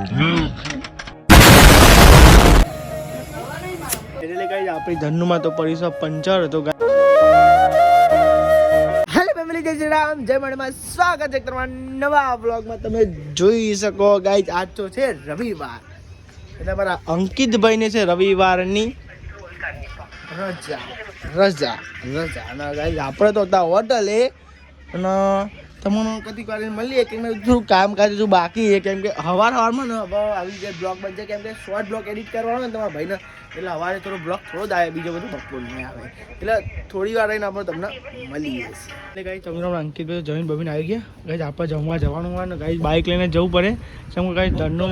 એટલે કઈ આપણી ધનુમાં તો પરિસર પંચર તો હેલો ફેમિલી જય શ્રી રામ, જય મણમાં સ્વાગત છે તમારા નવા બ્લોગમાં તમે જોઈ શકો ગાઈઝ આજ છે રવિવાર. એટલે મારા અંકિતભાઈને છે રવિવારની રજા રજા રજા. અને ગાઈઝ આપણે તો હતા હોટલે, અને તમને કદી વાર મળીએ કે મેં થોડું કામ કાજ હજુ બાકી છે કેમ કે હવાર હવારમાં ને હવે આવી જાય બ્લોગ બનશે કેમ કે શોર્ટ બ્લોગ એડિટ કરવાનો ને તમારા ભાઈને એટલે હવારે થોડો બ્લોગ થોડો જ આવે બીજો બધું બપોર નહીં આવે. એટલે થોડી વાર રહીને આપણે તમને મળીએ એટલે ગાઈ તમે અંકિત અંકિતભાઈ જમીન બમીને આવી ગયા. ગાઈ આપણે જમવા જવાનું હોય ને ગાઈ બાઇક લઈને જવું પડે. કેમ કે ગાઈ ધંધો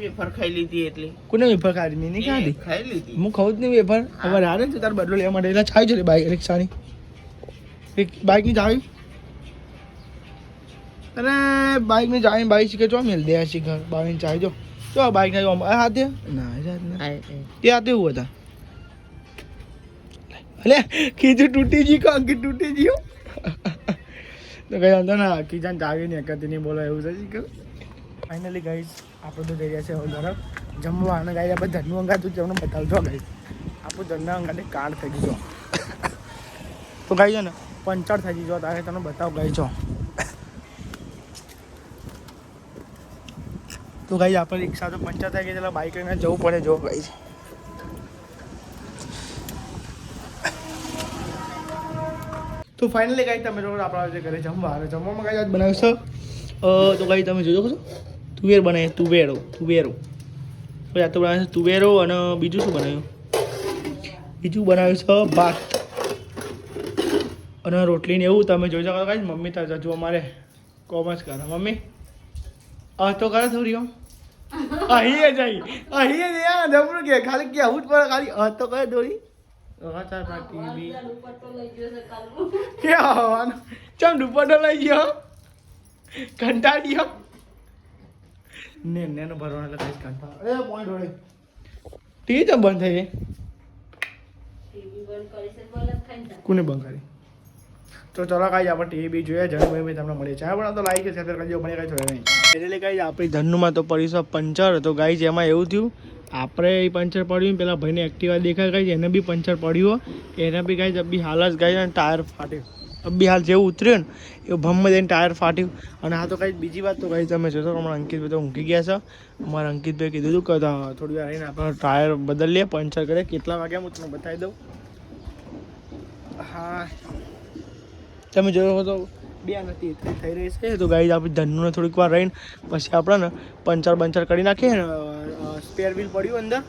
વેફર ખાઈ લીધી એટલે. કોને વેફર ખાધી? મેં નહીં ખાધી. ખાઈ લીધી. હું ખાઉં જ નહીં વેફર. હવે હારે છે તારે બદલો લેવા માટે. એટલે છાવી છે બાઇક રિક્ષાની બાઇકની ચાવી. અરે બાઈકની ચાવી બાઇક શીખે. ચો મેલ દે શીખર બાઇકની ચાવી જો. ના આ હાથે? ના એ હાથે ના. તે હાથે એવું હતા? અલે ખીજું તૂટી ગયું કાંક તૂટી ગયો. તો કઈ વાંધો ના કીજાન ચાવી નહીં એકતી નહીં બોલો એવું થશે કે ફાઇનલી ગાઈઝ આપણે તો જઈ રહ્યા છે હવે ઘરે જમવા અને ગાઈ આપણે ધનનું અંગાતું છે તમને બતાવજો ગાઈઝ આપણું ધનના અંગાતે કાર્ડ થઈ ગયું તો ગાઈ છે ને? પંચર થઈ ગયું તારે તમને બતાવ ગઈ છો તો ગાઈ આપણે રિક્ષા તો પંચર થઈ ગઈ એટલે લઈને જવું પડે, જો ગાઈ તો ફાઇનલી ગાઈ તમે જોડે આપણા જે ઘરે જમવા આવે, જમવામાં ગાઈ આજ બનાવશો તો ગાઈ તમે જોજો છો તુવેર બનાવે તુવેરો તુવેરો. પછી આ તો બનાવ્યું છે તુવેરો અને બીજું શું બનાવ્યું? બીજું બનાવ્યું છે ભાત. અને રોટલી ને એવું તમે જોઈ શકો કાંઈ મમ્મી તાર જજો અમારે કોમર્સ કરે. મમ્મી? આ તો કરે થોડી આમ અહીં જઈ અહીં. જ યાર જબરું કે ખાલી કે આવું જ પડે ખાલી આ તો કરે દોરી અચ્છા ટીવી કે આવવાનું? ચમ દુપટ્ટો લઈ ગયો? ને નેનો ભરવાનો એટલે કઈ કંટાળ એ પોઈન્ટ હોડે ટીવી તો બંધ થઈ ગઈ. કોને બંધ કરી? તો ચલો કાંઈ આપણે ટીવી બી જોઈએ જણ ભાઈ ભાઈ તમને મળીએ ચા પણ તો લાઈક છે શેર કરજો મને કાંઈ થયો નહીં. એટલે ગાઈ આપણી ધનુમાં તો પડીશું પંચર. તો ગાઈ છે એમાં એવું થયું, આપણે એ પંચર પડ્યું પેલા ભાઈને એક્ટિવા દેખાય ગઈ એને બી પંચર પડ્યું એને બી ગાઈ અબી હાલ જ ગાઈ અને ટાયર ફાટ્યું. અબી હાલ જેવું ઉતર્યું ને, એવું ભમ્મ દઈને ટાયર ફાટ્યું. અને આ તો કાંઈ બીજી વાત તો કાંઈ તમે જોશો અમારા અંકિતભાઈ તો ઊંઘી ગયા છે. અમારા અંકિતભાઈ કીધું હતું કે થોડી વાર આવીને આપણે ટાયર બદલીએ, પંચર કરીએ. કેટલા વાગ્યા હું તમને બતાવી દઉં? હા. તમે જોયો તો બે નથી એટલી થઈ રહી છે. તો ગાઈ આપણે ધનુને થોડીક વાર રહીને પછી આપણે ને પંચર બંચર કરી નાખીએ ને સ્પેર વ્હીલ પડ્યું અંદર.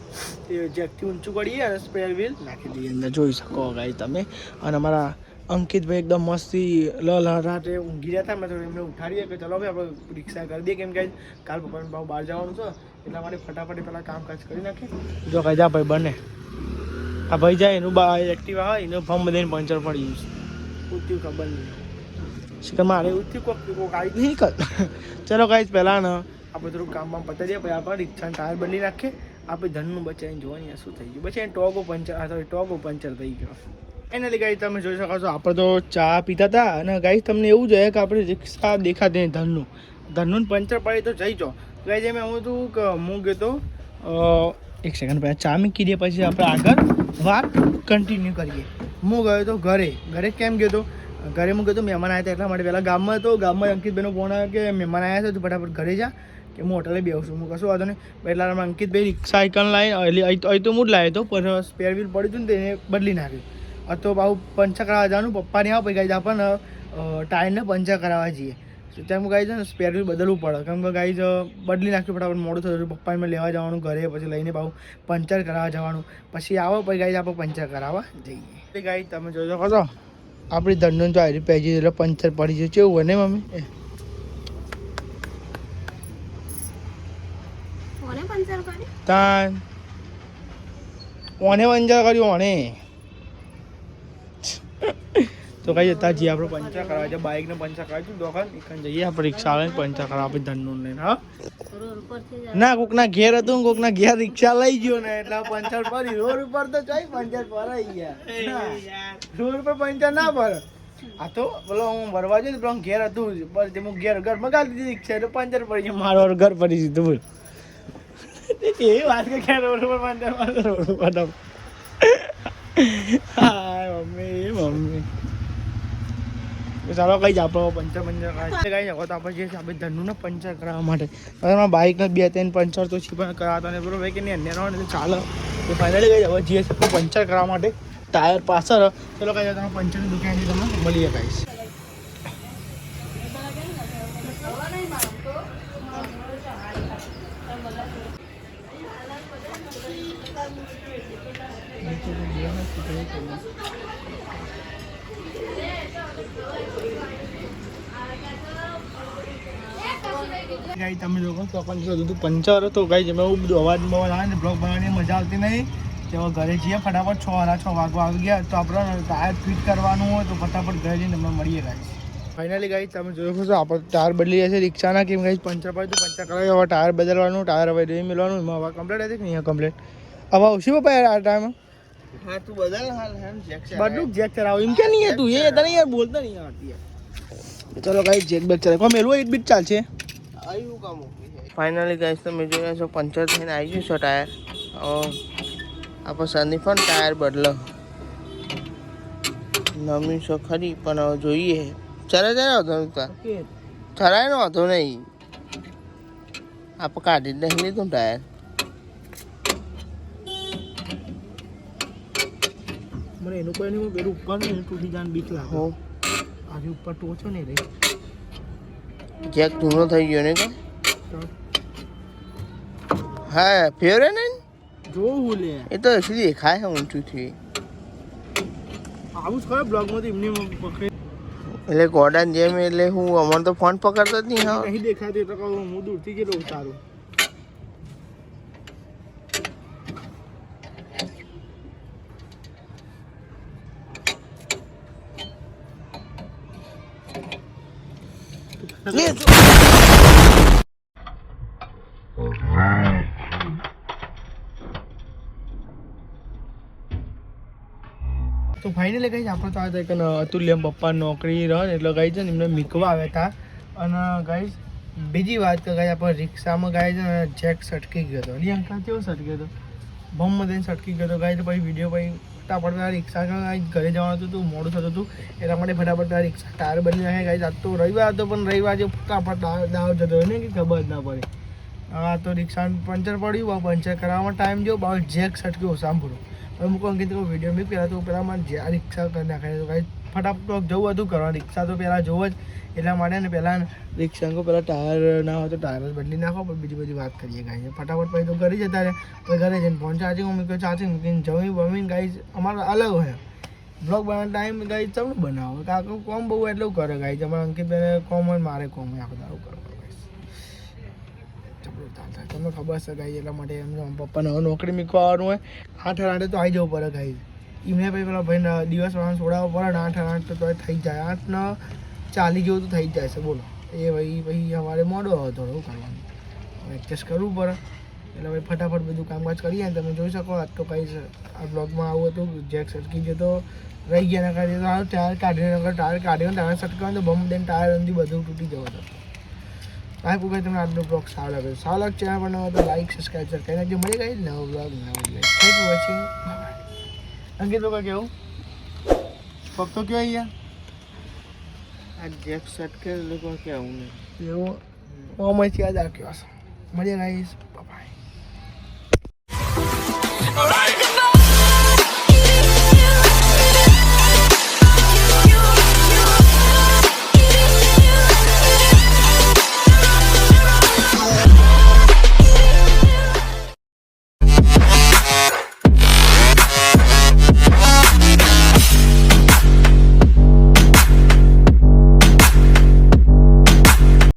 એ જેકથી ઊંચું કરીએ અને સ્પેર વ્હીલ નાખી દઈએ અંદર. જોઈ શકો ગાઈ તમે. અને અમારા અંકિતભાઈ એકદમ મસ્તી લ રાતે ઊંઘી રહ્યા હતા. મેં થોડી એમને ઉઠાડીએ કે ચલો ભાઈ આપણે રિક્ષા કરી દઈએ. કેમ કે કાલ પપ્પાને ભાવ બહાર જવાનું છે એટલા માટે ફટાફટ પહેલાં કામકાજ કરી નાખીએ. જો કાંઈ જા ભાઈ બને. આ ભાઈ જાય એનું બા એક્ટિવા હોય એનું ફોર્મ બધાને પંચર પડી ગયું છે. ઉઠ્યું ખબર નહીં. શિકર મારે ઉઠ્યું કોક કોક આવી નહીં કર. ચલો કાંઈ પહેલાં ને આપણે થોડું કામ બામ પતાવી દઈએ, પછી આપણે રિક્ષા ટાયર બદલી નાખીએ. આપણે ધનનું બચાવીને જોવાની શું થઈ ગયું. પછી ટોગો પંચર આ સોરી ટોગો પંચર થઈ ગયો. એનાલી ગાઈ તમે જોઈ શકો છો, આપણે તો ચા પીતા હતા. અને ગાઈ તમને એવું જોઈએ કે આપણે રિક્ષા દેખાતી નહીં ધનનું. ધનનું પંચર પડે તો જઈ જો ગાઈ જેમ હું હતું કે હું ગયો તો એક સેકન્ડ પહેલાં ચા મૂકી દઈએ, પછી આપણે આગળ વાત કન્ટિન્યુ કરીએ. હું ગયો તો ઘરે. ઘરે કેમ ગયો તો? ઘરે હું ગયો તો મહેમાન આવ્યા હતા એટલા માટે પહેલાં ગામમાં હતો. ગામમાં અંકિતભાઈનો ફોન આવ્યો કે, મહેમાન આવ્યા છે, તો ફટાફટ ઘરે જા, કે હું હોટલે બેસું હું કશું વાંધો નહીં. એટલા માટે અંકિતભાઈ રિક્ષા આઈકન લાવી એટલે અહીં તો તો હું જ લાવ્યો હતો, પણ સ્પેર વ્હીલ પડ્યું હતું ને તેને બદલી નાખ્યું. તો બાબુ પંચર કરાવવા જવાનું પપ્પાને આવો, પછી ગાઈ આપણને ટાયરને પંચર કરાવવા જઈએ. તો ત્યાં ગાઈ છે ને સ્પેર વ્હીલ બદલવું પડે. કેમ કે ગાઈ બદલી નાખ્યું, ફટાફટ મોડું થયું પપ્પાને લેવા જવાનું ઘરે, પછી લઈને પાછું પંચર કરાવવા જવાનું. પછી આવો, પછી ગાઈ આપણે પંચર કરાવવા જઈએ. ગાઈ તમે જોઈ શકો છો. આપણી ધંધો તો આરી પહેરી એટલે પંચર પડી ગયું કેવું હોય ને મમ્મી તાન. ઓને પંચર કર્યું ઓને તો કઈ જતા જઈએ આપણે પંચર કરવા છે બાઇક ને પંચર કરાવી છું દોકાન એકન જઈએ આપણે રિક્ષા આવે પંચર કરાવે આપણે ધનનું લઈને હા? ના કોકના ઘેર હતું ને કોકના ઘેર રિક્ષા લઈ ગયો ને એટલે પંચર પડી. રોડ ઉપર તો ચાઈ પંચર ભરાઈ ગયા. રોડ ઉપર પંચર ના ભરે. આ તો બોલો હું ભરવા જઈ પેલો ઘેર હતું. બસ તે હું ઘેર ઘર મગાવી દીધી રિક્ષા એટલે પંચર પડી ગયું. મારો ઘર પડી દીધું બોલ. એ વાત કે રોડ ઉપર પંચર રોડ ઉપર હા મમ્મી મમ્મી. તો ચાલો કઈ જ આપણો પંચર પંચર કઈ શકો તો આપણે જે છે, આપણે ધનનું પંચર કરાવવા માટે. તમારા બાઇકના બે ત્રણ પંચર તો છે, પણ કરાવતા નહીં. બરોબર, કે નહીં? અન્ય ને ચાલે. તો ફાઇનલી કઈ હવે જે છે પંચર કરાવવા માટે ટાયર પાછળ. ચલો કઈ તમે પંચરની દુકાનથી તમે મળીએ ગાઈશ ગાઈ તમે લોકો તો પણ જો બધું પંચર તો ગાઈ જેમાં એવું બધું અવાજ બવાજ આવે ને બ્લોગ બનાવવાની મજા આવતી નહીં. તેઓ ઘરે જઈએ ફટાફટ છ વાળા છ વાગવા આવી ગયા. તો આપણે ટાયર ફિટ કરવાનું હોય તો ફટાફટ ઘરે જઈને અમે મળીએ ગાઈ ફાઇનલી ગાઈ તમે જોયું છો આપણે ટાયર બદલી જશે રિક્ષાના કેમ ગાઈ પંચર પડ્યું તો પંચર કરાવી હવે ટાયર બદલવાનું ટાયર હવે રહી મેળવાનું એમાં હવે કમ્પ્લેટ હતી કે નહીં કમ્પ્લેટ હવે આવશે પપ્પા આ ટાઈમ હા તું બદલ હાલ હેમ જેક બધું જેક ચલાવ એમ કે નહીં તું? એ તને યાર બોલતા નહીં આવતી ચલો ગાઈ જેક બેક ચલાવે. કોઈ મેલું એક બીટ ચાલશે? કામ ફાઇનલી ગાઈસ તમે જોયા છો પંચર થઈને આવી ગયું છે ટાયર આપણે સની પણ ટાયર બદલો. નમી છો ખરી પણ હવે જોઈએ. ચાલે જાય વાંધો નહીં તાર. ચલાય નો વાંધો નહીં. આપણે કાઢી જ નહીં લીધું ટાયર મને એનું કોઈ નહીં પેલું ઉપર તૂટી જાય બીક લાગે. આજે ઉપર ટોચો નહીં રહી. જેક ધૂનો થઈ ગયો ને તો હા ફેરે ને? જોવું લે. એ તો હજી દેખાય છે ઊંચુંથી આવું જ ખબર બ્લોગમાંથી એમની પકડી. એટલે ગોડાન જેમ એટલે હું અમને તો ફોન પકડતો જ નહીં હા. નહીં દેખાતી કહું હું દૂરથી ગયેલો સારું તો ફાઇનલી કઈ આપણે તો આ એક અતુલ્ય પપ્પા નોકરી રહ એટલે ગઈ છે ને એમને મીકવા આવ્યા હતા. અને ગઈ બીજી વાત કે ગઈ આપણે રિક્ષામાં ગઈ છે ને જેક સટકી ગયો હતો. અલી અંકલ કેવો સટકી હતો? બમ દઈને સટકી ગયો હતો. ગઈ તો પછી વીડિયો પછી ફટાફટ પેલા રિક્ષા ઘરે જવાનું હતું મોડું થતું હતું. એટલા માટે ફટાફટ પેલા રિક્ષા ટાયર બની નાખે ગાઈ આજ તો રવિવાર હતો, પણ રવિવાર જે ફટાફટ દાવ જતો હોય ને કે ખબર ના પડે. હા તો રિક્ષા પંચર પડ્યું પંચર કરાવવામાં ટાઈમ જો બા જેક સટક્યો સાંભળો. હવે મૂકો અંકિત વીડિયો મેં પહેલાં તો પહેલાં મારે જ્યાં રિક્ષા કરી નાખે તો કાંઈ ફટાફટ જવું હતું કરવા રિક્ષા તો પહેલાં જોવો જ. એટલા માટે ને પહેલાં રિક્ષા કો પહેલાં ટાયર ના હોય તો ટાયર જ બદલી નાખો, પણ બીજી બધી વાત કરીએ ગાઈ ફટાફટ પછી તો કરી જતા રહે. પછી ઘરે જઈને ફોન ચાર્જિંગ મૂક્યો ચાર્જિંગ મૂકીને જમી બમીને ગાઈ અમારો અલગ હોય. બ્લોગ બનાવવાનો ટાઈમ ગાઈ તમને બનાવો? કાકો, કોમ બહુ એટલું કરે ગાઈ અમારા અંકિતભાઈને કોમ હોય મારે કોમ હોય, આખો આવું કરો. તમને ખબર છે ગાઈ એટલા માટે એમ પપ્પાને હવે નોકરી મૂકવાનું હોય. આઠ આઠે તો આવી જવું પડે ગાઈ એમને પછી પેલા ભાઈ દિવસ વાળા છોડાવવા પડે ને આઠ આઠ તો થઈ જાય. આઠ ને ચાલી જેવું તો થઈ જાય છે, બોલો. એ ભાઈ, પછી અમારે મોડો આવે થોડું કરવાનું? એડજસ્ટ કરવું પડે. એટલે ભાઈ ફટાફટ બધું કામકાજ કરીએ ને તમે જોઈ શકો, આજ તો કંઈ આ બ્લોગમાં આવું હતું, જેક સરકી ગયો તો રહી ગયા ના કાઢીએ તો ટાયર કાઢીને ટાયર કાઢ્યો ને ટાયર સટકાવ્યો તો બમ દઈને ટાયર અંદી બધું તૂટી જવો હતો ભાઈ કોઈ તમને આજનો બ્લોગ સારો લાગ્યો. સારો લાગે ચેનલ પર નવો તો લાઈક સબસ્ક્રાઈબ સર કહીને મળી ગઈ નવો બ્લોગ નવો blog thank you watching Ankit લોકો કેવું? પગ તો કયો અહીંયા? આ જેક સટકે લોકો કે આવું નહીં. એવું? મોમાંથી યાદ રાખ્યો હશે મળીએ ગાઈસ બાય